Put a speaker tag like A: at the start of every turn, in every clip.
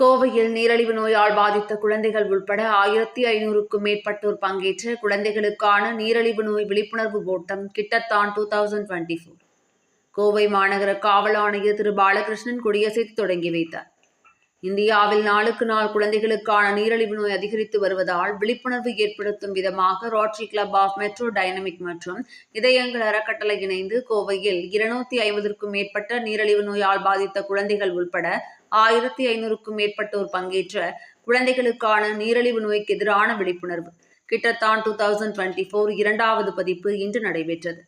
A: கோவையில் நீரிழிவு நோயால் பாதித்த குழந்தைகள் உட்பட ஆயிரத்தி ஐநூறுக்கும் மேற்பட்டோர் பங்கேற்ற குழந்தைகளுக்கான நீரிழிவு நோய் விழிப்புணர்வு ஓட்டம் kidathon two thousand twenty four Kovai மாநகர காவல் ஆணையர் திரு. பாலகிருஷ்ணன் கொடியசைத்து தொடங்கி வைத்தார். இந்தியாவில் நாளுக்கு நாள் குழந்தைகளுக்கான நீரிழிவு நோய் அதிகரித்து வருவதால் விழிப்புணர்வு ஏற்படுத்தும் விதமாக rotary club of metro dynamic மற்றும் இதயங்கள் அறக்கட்டளை இணைந்து கோவையில் இருநூத்தி ஐம்பதற்கும் மேற்பட்ட நீரிழிவு நோயால் பாதித்த குழந்தைகள் உள்பட ஆயிரத்தி ஐநூறுக்கும் மேற்பட்டோர் பங்கேற்ற குழந்தைகளுக்கான நீரிழிவு நோய்க்கு எதிரான விழிப்புணர்வு. கிட்டத்தான் டூ தௌசண்ட் டுவெண்ட்டி ஃபோர் இரண்டாவது பதிப்பு இன்று நடைபெற்றது.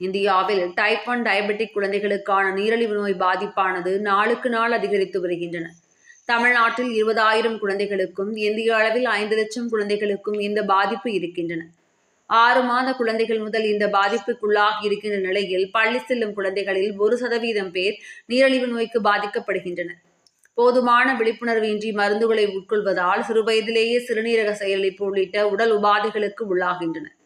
A: இந்தியாவில் டைப் ஒன் டயபெட்டிக் குழந்தைகளுக்கான நீரிழிவு நோய் பாதிப்பானது நாளுக்கு நாள் அதிகரித்து வருகின்றன. தமிழ்நாட்டில் இருபதாயிரம் குழந்தைகளுக்கும் இந்திய அளவில் ஐந்து லட்சம் குழந்தைகளுக்கும் இந்த பாதிப்பு இருக்கின்றன. ஆறு மாத குழந்தைகள் முதல் இந்த பாதிப்புக்குள்ளாகி இருக்கின்ற நிலையில் பள்ளி செல்லும் குழந்தைகளில் ஒரு சதவீதம் பேர் நீரிழிவு நோய்க்கு பாதிக்கப்படுகின்றனர். போதுமான விழிப்புணர்வு இன்றி மருந்துகளை உட்கொள்வதால் சிறுவயதிலேயே சிறுநீரக செயலிழப்பு உள்ளிட்ட உடல் உபாதைகளுக்கு உள்ளாகின்றனர்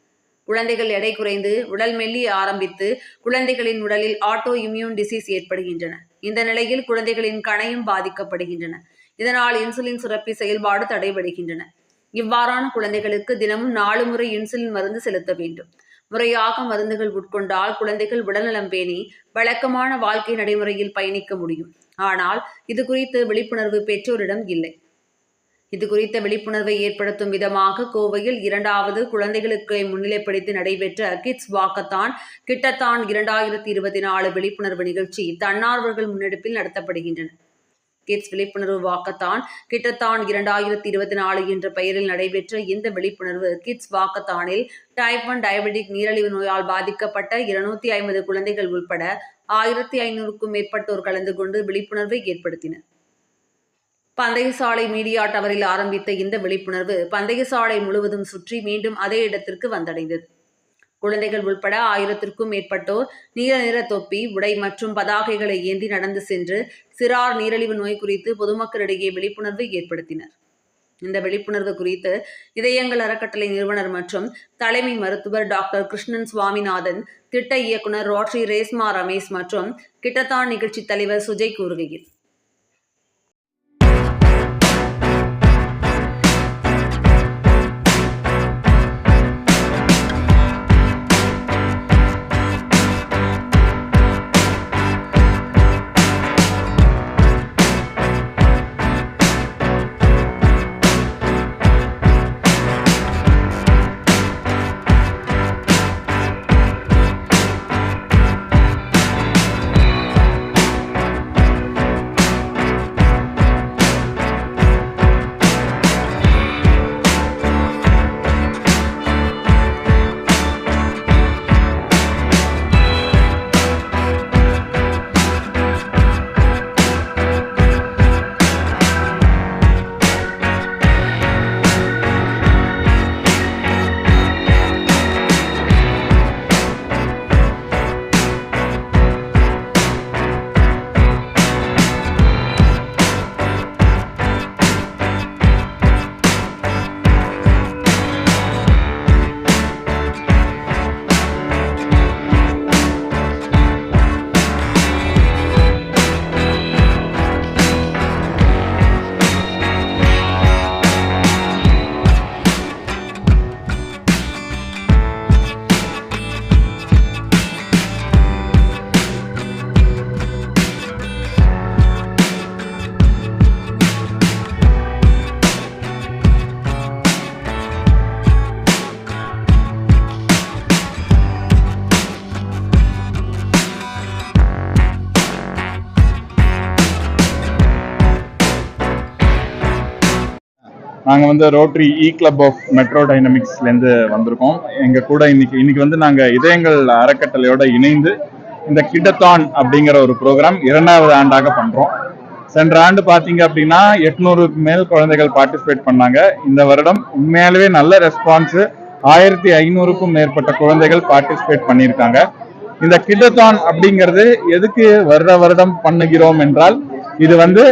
A: குழந்தைகள் எடை குறைந்து உடல் மெல்லி ஆரம்பித்து குழந்தைகளின் உடலில் ஆட்டோ இம்யூன் டிசீஸ் ஏற்படுகின்றன. இந்த நிலையில் குழந்தைகளின் கணையும் பாதிக்கப்படுகின்றன. இதனால் இன்சுலின் சுரப்பி செயல்பாடு தடைபடுகின்றன. இவ்வாறான குழந்தைகளுக்கு தினமும் நாலு முறை இன்சுலின் மருந்து செலுத்த வேண்டும். முறையாக மருந்துகள் உட்கொண்டால் குழந்தைகள் உடல்நலம் பேணி வழக்கமான வாழ்க்கை நடைமுறையில் பயணிக்க முடியும். ஆனால் இது குறித்து விழிப்புணர்வு பெற்றோரிடம் இல்லை. இது குறித்த விழிப்புணர்வை ஏற்படுத்தும் விதமாக கோவையில் இரண்டாவது குழந்தைகளுக்கு முன்னிலைப்படுத்தி நடைபெற்ற கிட்ஸ் வாக்கத்தான் கிட்டத்தான் இரண்டாயிரத்தி இருபத்தி நாலு விழிப்புணர்வு நிகழ்ச்சி தன்னார்வர்கள் முன்னெடுப்பில் நடத்தப்படுகின்றன. கிட்ஸ் விழிப்புணர்வு வாக்கத்தான் கிட்டத்தான் இரண்டாயிரத்தி இருபத்தி நாலு என்ற பெயரில் நடைபெற்ற இந்த விழிப்புணர்வு கிட்ஸ் வாக்கத்தானில் டைப் ஒன் டயபெட்டிக் நீரிழிவு நோயால் பாதிக்கப்பட்ட இருநூத்தி ஐம்பது குழந்தைகள் உட்பட ஆயிரத்தி ஐநூறுக்கும் மேற்பட்டோர் கலந்து கொண்டு விழிப்புணர்வை ஏற்படுத்தினர். பந்தயசாலை மீடியா டவரில் ஆரம்பித்த இந்த விழிப்புணர்வு பந்தயசாலை முழுவதும் சுற்றி மீண்டும் அதே இடத்திற்கு வந்தடைந்தது. குழந்தைகள் உள்பட ஆயிரத்திற்கும் மேற்பட்டோர் நீல நிற தொப்பி உடை மற்றும் பதாகைகளை ஏந்தி நடந்து சென்று சிறார் நீரிழிவு நோய் குறித்து பொதுமக்களிடையே விழிப்புணர்வை ஏற்படுத்தினர். இந்த விழிப்புணர்வு குறித்து இதயங்கள் அறக்கட்டளை நிறுவனர் மற்றும் தலைமை மருத்துவர் டாக்டர் கிருஷ்ணன் சுவாமிநாதன் திட்ட இயக்குனர் ரோட்ரி ரேஸ்மா ரமேஷ் மற்றும் கிட்டத்தான் நிகழ்ச்சி தலைவர் சுஜய் கூறுகையில்
B: நாங்கள் வந்து rotary E club of metro டைனமிக்ஸ்லேருந்து வந்திருக்கோம். எங்கள் கூட இன்னைக்கு இன்னைக்கு வந்து நாங்கள் இதயங்கள் அறக்கட்டளையோட இணைந்து இந்த கிட்டத்தான் அப்படிங்கிற ஒரு ப்ரோக்ராம் இரண்டாவது ஆண்டாக பண்ணுறோம் சென்ற ஆண்டு பார்த்தீங்க அப்படின்னா எட்நூறுக்கு மேல் குழந்தைகள் பார்ட்டிசிபேட் பண்ணாங்க. இந்த வருடம் உண்மையாலவே நல்ல ரெஸ்பான்ஸு ஆயிரத்தி ஐநூறுக்கும் மேற்பட்ட குழந்தைகள் பார்ட்டிசிபேட் பண்ணியிருக்காங்க. இந்த கிட்டத்தான் அப்படிங்கிறது எதுக்கு வருட வருடம் பண்ணுகிறோம் என்றால் இது வந்து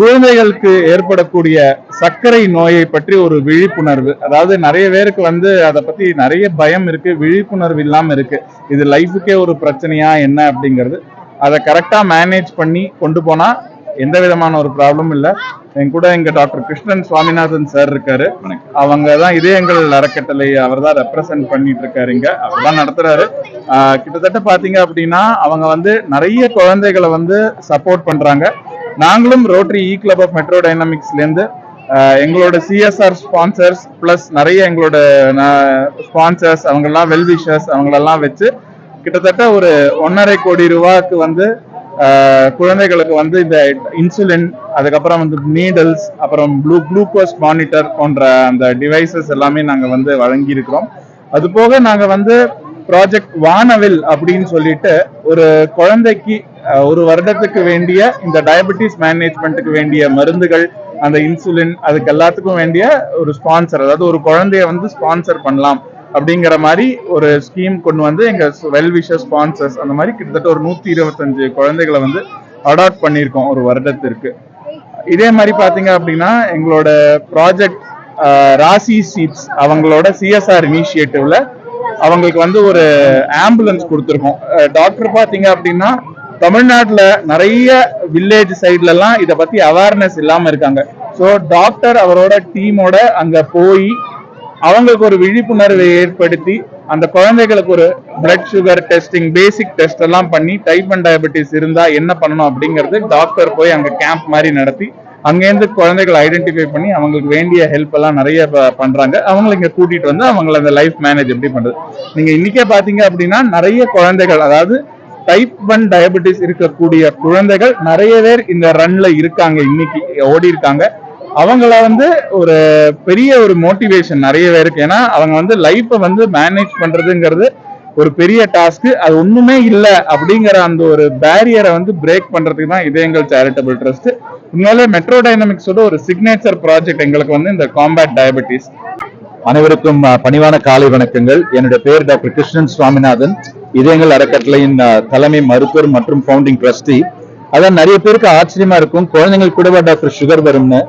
B: குழந்தைகளுக்கு ஏற்படக்கூடிய சர்க்கரை நோயை பற்றி ஒரு விழிப்புணர்வு. அதாவது நிறைய பேருக்கு வந்து அதை பத்தி நிறைய பயம் இருக்கு விழிப்புணர்வு இல்லாம இருக்கு. இது லைஃபுக்கே ஒரு பிரச்சனையா என்ன அப்படிங்கிறது அதை கரெக்டாக மேனேஜ் பண்ணி கொண்டு போனால் எந்த விதமான ஒரு ப்ராப்ளமும் இல்லை. என் கூட எங்கள் டாக்டர் கிருஷ்ணன் சுவாமிநாதன் சார் இருக்காரு. அவங்க தான் இதயங்கள் அறக்கட்டளை அவர் தான் ரெப்ரசன்ட் பண்ணிட்டு இருக்காரு இங்க. அவர் தான் நடத்துறாரு. கிட்டத்தட்ட பார்த்தீங்க அப்படின்னா அவங்க வந்து நிறைய குழந்தைகளை வந்து சப்போர்ட் பண்றாங்க. நாங்களும் rotary E club of metro டைனாமிக்ஸ்லேருந்து எங்களோட சிஎஸ்ஆர் ஸ்பான்சர்ஸ் ப்ளஸ் நிறைய எங்களோட ஸ்பான்சர்ஸ் அவங்கெல்லாம் வெல்விஷர்ஸ் அவங்களெல்லாம் வச்சு கிட்டத்தட்ட ஒரு ஒன்றரை கோடி ரூபாய்க்கு வந்து குழந்தைகளுக்கு வந்து இந்த இன்சுலின் அதுக்கப்புறம் வந்து நீடல்ஸ் அப்புறம் ப்ளூ குளுக்கோஸ் மானிட்டர் போன்ற அந்த டிவைசஸ் எல்லாமே நாங்கள் வந்து வழங்கி இருக்கிறோம் அது போக வந்து ப்ராஜெக்ட் வானவில் அப்படின்னு சொல்லிட்டு ஒரு குழந்தைக்கு ஒரு வருடத்துக்கு வேண்டிய இந்த டயபெட்டிஸ் மேனேஜ்மெண்ட்டுக்கு வேண்டிய மருந்துகள் அந்த இன்சுலின் அதுக்கு எல்லாத்துக்கும் வேண்டிய ஒரு ஸ்பான்சர் அதாவது ஒரு குழந்தைய வந்து ஸ்பான்சர் பண்ணலாம் அப்படிங்கிற மாதிரி ஒரு ஸ்கீம் கொண்டு வந்து எங்க வெல்விஷர் ஸ்பான்சர்ஸ் அந்த மாதிரி கிட்டத்தட்ட ஒரு நூத்தி இருபத்தஞ்சு குழந்தைகளை வந்து அடாப்ட் பண்ணியிருக்கோம் ஒரு வருடத்திற்கு. இதே மாதிரி பாத்தீங்க அப்படின்னா எங்களோட ப்ராஜெக்ட் ராசி சீட்ஸ் அவங்களோட சிஎஸ்ஆர் இனிஷியேட்டிவ்ல அவங்களுக்கு வந்து ஒரு ஆம்புலன்ஸ் கொடுத்துருக்கோம். டாக்டர் பாத்தீங்க அப்படின்னா தமிழ்நாட்டில் நிறைய வில்லேஜ் சைட்லலாம் இதை பற்றி அவேர்னஸ் இல்லாமல் இருக்காங்க. ஸோ டாக்டர் அவரோட டீமோட அங்கே போய் அவங்களுக்கு ஒரு விழிப்புணர்வை ஏற்படுத்தி அந்த குழந்தைகளுக்கு ஒரு blood sugar testing basic test எல்லாம் பண்ணி டைப் அண்ட் டயபெட்டிஸ் இருந்தா என்ன பண்ணணும் அப்படிங்கிறது டாக்டர் போய் அங்க கேம்ப் மாதிரி நடத்தி அங்கேருந்து குழந்தைகளை ஐடென்டிஃபை பண்ணி அவங்களுக்கு வேண்டிய ஹெல்ப் எல்லாம் நிறைய பண்றாங்க. அவங்களை இங்க கூட்டிட்டு வந்து அவங்கள அந்த லைஃப் மேனேஜ் எப்படி பண்றது? நீங்க இன்னைக்கே பாத்தீங்க அப்படின்னா நிறைய குழந்தைகள் அதாவது டைப் ஒன் டயபெட்டிஸ் இருக்கக்கூடிய குழந்தைகள் நிறைய பேர் இந்த ரன்ல இருக்காங்க இன்னைக்கு ஓடி இருக்காங்க. அவங்கள வந்து ஒரு பெரிய ஒரு மோட்டிவேஷன் நிறைய பேருக்கு. ஏன்னா அவங்க வந்து லைஃப்பை வந்து மேனேஜ் பண்றதுங்கிறது ஒரு பெரிய டாஸ்க் அது ஒண்ணுமே இல்ல அப்படிங்கிற அந்த ஒரு பேரியரை வந்து பிரேக் பண்றதுக்கு தான் இதயங்கள் சேரிட்டபிள் ட்ரஸ்ட் உண்மையிலே மெட்ரோ டைனமிக்ஸோட ஒரு சிக்னேச்சர் ப்ராஜெக்ட் எங்களுக்கு வந்து இந்த காம்பேட் டயபெட்டிஸ்
C: அனைவருக்கும் பணிவான காலை வணக்கங்கள். என்னுடைய பேர் டாக்டர் கிருஷ்ணன் சுவாமிநாதன். இதயங்கள் அறக்கட்டளையின் தலைமை மருத்துவர் மற்றும் பவுண்டிங் ட்ரஸ்டி அதான் நிறைய பேருக்கு ஆச்சரியமா இருக்கும். குழந்தைங்களுக்கு கூடவா டாக்டர் சுகர் வரும்னு.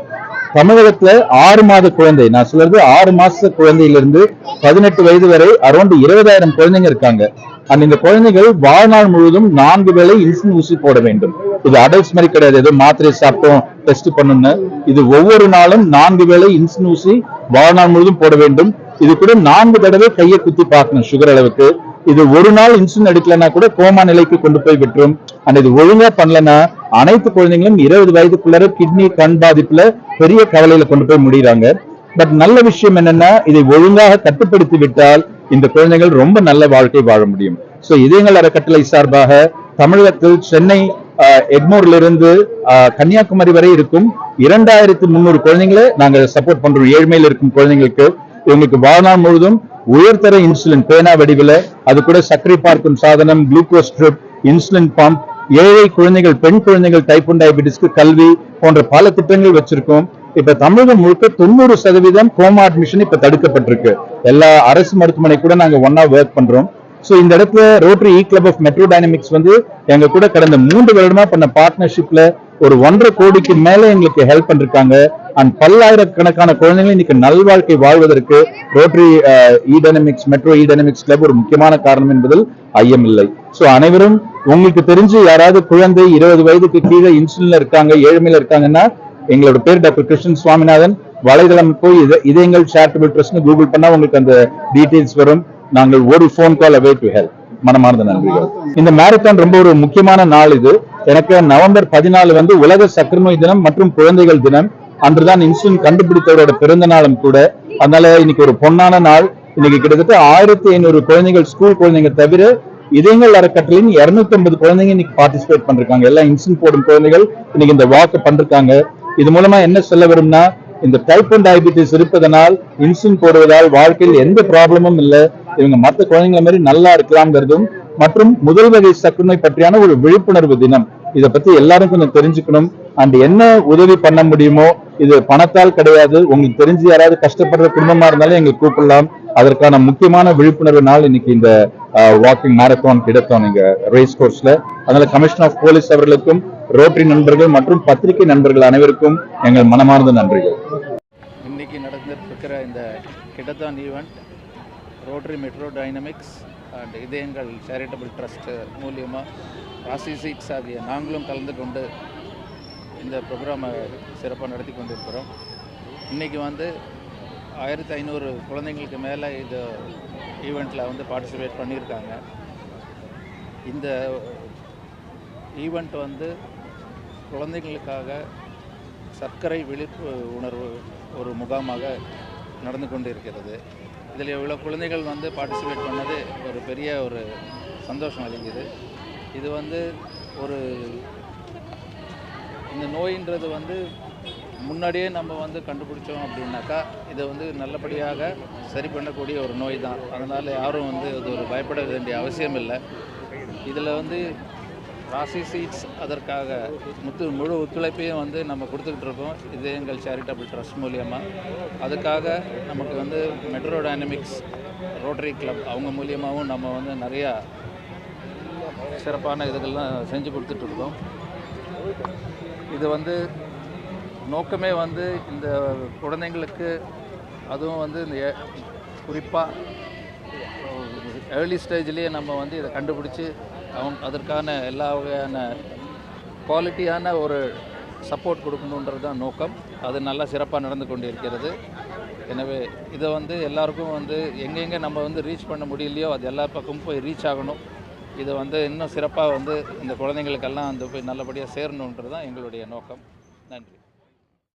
C: தமிழகத்துல ஆறு மாத குழந்தை. நான் சொல்றது ஆறு மாச குழந்தையிலிருந்து பதினெட்டு வயது வரை அரௌண்ட் இருபதாயிரம் குழந்தைங்க இருக்காங்க. அண்ட் இந்த குழந்தைகள் வாழ்நாள் முழுவதும் நான்கு வேளை இன்சுலின் ஊசி போட வேண்டும். இது அடல்ட்ஸ் மாதிரி கிடையாது. ஏதோ மாத்திரை சாப்பிட்டோம் டெஸ்ட் பண்ணணும்னு இது ஒவ்வொரு நாளும் நான்கு வேளை இன்சுலின் ஊசி வாழ்நாள் முழுவதும் போட வேண்டும். இது கூட நான்கு தடவை கையை குத்தி பார்க்கணும் சுகர் அளவுக்கு. இது ஒரு நாள் இன்சுலின் எடுக்கலன்னா கூட கோமா நிலைக்கு கொண்டு போய் விட்டுரும். அண்ட் இது ஒழுங்கா பண்ணலன்னா அனைத்து குழந்தைங்களும் இருபது வயதுக்குள்ளார கிட்னி கண் பாதிப்புல பெரிய கவலையில கொண்டு போய் முடியறாங்க பட் நல்ல விஷயம் என்னன்னா இதை ஒழுங்காக கட்டுப்படுத்தி விட்டால் இந்த குழந்தைகள் ரொம்ப நல்ல வாழ்க்கை வாழ முடியும். சோ இதயங்கள் அறக்கட்டளை சார்பாக தமிழகத்தில் சென்னை எட்மூர்ல இருந்து கன்னியாகுமரி வரை இருக்கும் இரண்டாயிரத்தி முந்நூறு குழந்தைங்களை நாங்க சப்போர்ட் பண்றோம். ஏழ்மையில் இருக்கும் குழந்தைங்களுக்கு. இவங்களுக்கு வாழ்நாள் முழுதும் உயர்தர இன்சுலின் பேனா வடிவில் அது கூட சர்க்கரை பார்க்கும் சாதனம் குளுக்கோஸ் ட்ரிப் இன்சுலின் பம்ப் ஏழை குழந்தைகள் பெண் குழந்தைகள் டைப் ஒன் டயபிட்டிஸ்க்கு கல்வி போன்ற பல திட்டங்கள் வச்சிருக்கோம். இப்ப தமிழகம் முழுக்க தொண்ணூறு சதவீதம் கோமா அட்மிஷன் இப்ப தடுக்கப்பட்டிருக்கு. எல்லா அரசு மருத்துவமனை கூட நாங்க ஒன்னா ஒர்க் பண்றோம். சோ இந்த இடத்துல rotary E club of metro dynamics வந்து எங்க கூட கடந்த மூன்று வருடமா பண்ண பார்ட்னர்ஷிப்ல ஒரு ஒன்றரை கோடிக்கு மேல எங்களுக்கு ஹெல்ப் பண்ணிருக்காங்க. அண்ட் பல்லாயிரக்கணக்கான குழந்தைகள் இன்னைக்கு நல்வாழ்க்கை வாழ்வதற்கு rotary E dynamics metro E dynamics club ஒரு முக்கியமான காரணம் என்பதில் ஐயம் இல்லை. சோ அனைவரும் உங்களுக்கு தெரிஞ்சு யாராவது குழந்தை இருபது வயதுக்கு கீழே இன்சுலின்ல இருக்காங்க ஏழ்மையில இருக்காங்கன்னா எங்களோட பேர் டாக்டர் கிருஷ்ணன் சுவாமிநாதன். வலைதளம் போய் இத- இதயங்கள் சேரிட்டபிள் ட்ரஸ்ட்னு கூகுள் பண்ணா உங்களுக்கு அந்த டீடைல்ஸ் வரும். நாங்கள் ஒரு phone call away to help மனமார்ந்த நன்றிகள் இந்த மேரத்தான் ரொம்ப ஒரு முக்கியமான நாள் இது. எனக்கு நவம்பர் பதினாலு வந்து உலக சக்கரநோய் தினம் மற்றும் குழந்தைகள் தினம். அன்றுதான் இன்சுலின் கண்டுபிடித்தவரோட பிறந்த நாளும் கூட. அதனால இன்னைக்கு ஒரு பொன்னான நாள். இன்னைக்கு கிட்டத்தட்ட ஆயிரத்தி ஐநூறு குழந்தைகள் ஸ்கூல் குழந்தைங்க தவிர இதயங்கள் அறக்கட்டளையின் 250 ஐம்பது குழந்தைங்க இன்னைக்கு பார்ட்டிசிபேட் பண்றாங்க எல்லாம் இன்சுலின் போடும் குழந்தைகள் இன்னைக்கு இந்த வாக்கு பண்றாங்க இது மூலமா என்ன சொல்ல வரும்னா இந்த டைப் ஒன் டயபிட்டிஸ் இருப்பதனால் இன்சுலின் போடுவதால் வாழ்க்கையில் எந்த ப்ராப்ளமும் இல்ல. இவங்க மற்ற குழந்தைங்கள மாதிரி நல்லா இருக்கலாம்ங்கிறதும் மற்றும் முதல் வகை சக்குநோய் பற்றியான ஒரு விழிப்புணர்வு தினம். இத பத்தி எல்லாரும் கொஞ்சம் தெரிஞ்சுக்கணும். அண்ட் என்ன உதவி பண்ண முடியுமோ இது பணத்தால் கிடையாது. உங்களுக்கு தெரிஞ்சு யாராவது கஷ்டப்படுற குடும்பமா இருந்தாலும் எங்களுக்கு கூப்பிடலாம். அதற்கான முக்கியமான விழிப்புணர்வு நாள் இன்னைக்கு இந்த வாக்கிங் மேரத்தான் கிடைத்தோம் நீங்க ரேஸ் கோர்ஸ்ல அதனால கமிஷன் ஆஃப் போலீஸ் அவர்களுக்கும் ரோட்டரி நண்பர்கள் மற்றும் பத்திரிகை நண்பர்கள் அனைவருக்கும் எங்கள் மனமார்ந்த நன்றிகள்.
D: இன்னைக்கு நடந்திருக்கிற இந்த kidathon event rotary metro dynamics and Idhayangal charitable trust மூலியமாக ராசி சீட்ஸ் ஆகிய நாங்களும் கலந்து கொண்டு இந்த ப்ரோக்ராமை சிறப்பாக நடத்தி கொண்டிருக்கிறோம். இன்றைக்கி வந்து ஆயிரத்தி ஐநூறு குழந்தைங்களுக்கு மேலே இது ஈவெண்ட்டில் வந்து பார்ட்டிசிபேட் பண்ணியிருக்காங்க. இந்த ஈவெண்ட் வந்து குழந்தைகளுக்காக சர்க்கரை விழிப்பு உணர்வு ஒரு முகாமாக நடந்து கொண்டிருக்கிறது. இதில் இவ்வளோ குழந்தைகள் வந்து பார்ட்டிசிபேட் பண்ணது ஒரு பெரிய ஒரு சந்தோஷம் அளிக்குது. இது வந்து ஒரு இந்த நோயின்றது வந்து முன்னாடியே நம்ம வந்து கண்டுபிடிச்சோம் அப்படின்னாக்கா இதை வந்து நல்லபடியாக சரி பண்ணக்கூடிய ஒரு நோய் தான். அதனால் யாரும் வந்து அது ஒரு பயப்பட வேண்டிய அவசியம் இல்லை இதில் வந்து ராசி சீட்ஸ் அதற்காக முத்து முழு ஒத்துழைப்பையும் வந்து நம்ம கொடுத்துக்கிட்டு இருக்கோம். இது எங்கள் சேரிட்டபிள் ட்ரஸ்ட் மூலியமாக அதுக்காக நமக்கு வந்து மெட்ரோ டைனமிக்ஸ் ரோட்டரி கிளப் அவங்க மூலியமாகவும் நம்ம வந்து நிறையா சிறப்பான இதுகள்லாம் செஞ்சு கொடுத்துட்ருக்கோம் இது வந்து நோக்கமே வந்து இந்த குழந்தைங்களுக்கு அதுவும் வந்து இந்த குறிப்பாக ஏர்லி ஸ்டேஜ்லேயே நம்ம வந்து இதை கண்டுபிடிச்சி அவங்க அதற்கான எல்லா வகையான குவாலிட்டியான ஒரு சப்போர்ட் கொடுக்கணுன்றது தான் நோக்கம். அது நல்லா சிறப்பாக நடந்து கொண்டு இருக்கிறது எனவே இதை வந்து எல்லாருக்கும் வந்து எங்கெங்கே நம்ம வந்து ரீச் பண்ண முடியலையோ அது எல்லா பக்கமும் போய் ரீச் ஆகணும். இதை வந்து இன்னும் சிறப்பாக வந்து இந்த குழந்தைங்களுக்கெல்லாம் வந்து போய் நல்லபடியாக சேரணுன்றது தான் எங்களுடைய நோக்கம். நன்றி.